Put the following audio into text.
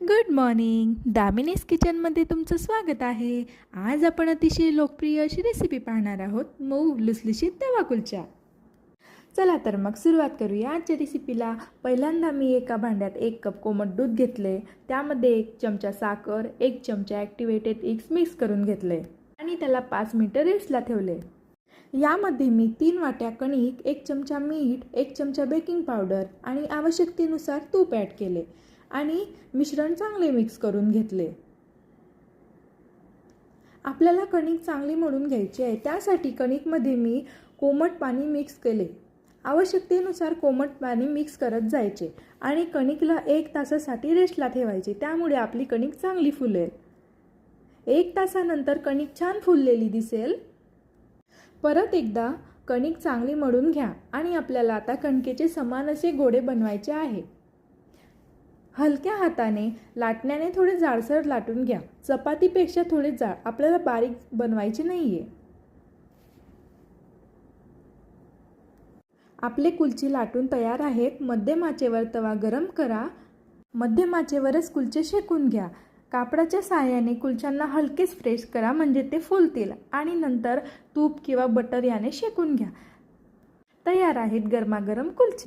Good morning दामिनीस किचनमध्ये तुमचं स्वागत आहे. आज आपण अतिशय लोकप्रिय अशी रेसिपी पाहणार आहोत. मऊ लुसलुशीत तवा कुलचा चला तर मग सुरुवात करूया आजच्या रेसिपीला पहिल्यांदा मी एका भांड्यात एक कप कोमट दूध घेतले. त्यामध्ये एक चमचा साखर एक चमचा ॲक्टिवेटेड एक मिक्स करून घेतले. आणि त्याला पाच मिनटं रेस्टला ठेवले. यामध्ये मी तीन वाट्या कणिक एक चमचा मीठ एक चमचा बेकिंग पावडर आणि आवश्यकतेनुसार तूप ॲड केले. आणि मिश्रण चांगले मिक्स करून घेतले. आपल्याला कणिक चांगली मळून घ्यायची आहे. त्यासाठी कणिकमध्ये मी कोमट पाणी मिक्स केले. आवश्यकतेनुसार कोमट पाणी मिक्स करत जायचे आणि कणिकला एक तासासाठी रेस्टला ठेवायचे. त्यामुळे आपली कणिक चांगली फुलेल. एक तासानंतर कणिक छान फुललेली दिसेल. परत एकदा कणिक चांगली मळून घ्या आणि आपल्याला आता कणकेचे समान असे गोडे बनवायचे आहे. हलक्या हाताने लाटण्याने थोडे जाडसर लाटून घ्या. चपातीपेक्षा थोडे जाड. आपल्याला बारीक बनवायचे नाही आहे आपले कुलची लाटून तयार आहेत. मध्यमाचेवर तवा गरम करा. मध्यमाचेवरच कुलचे शेकून घ्या. कापडाच्या साहाय्याने कुलच्यांना हलकेच फ्रेश करा म्हणजे ते फुलतील. आणि नंतर तूप किंवा बटर याने शेकून घ्या. तयार आहेत गरमागरम कुलचे.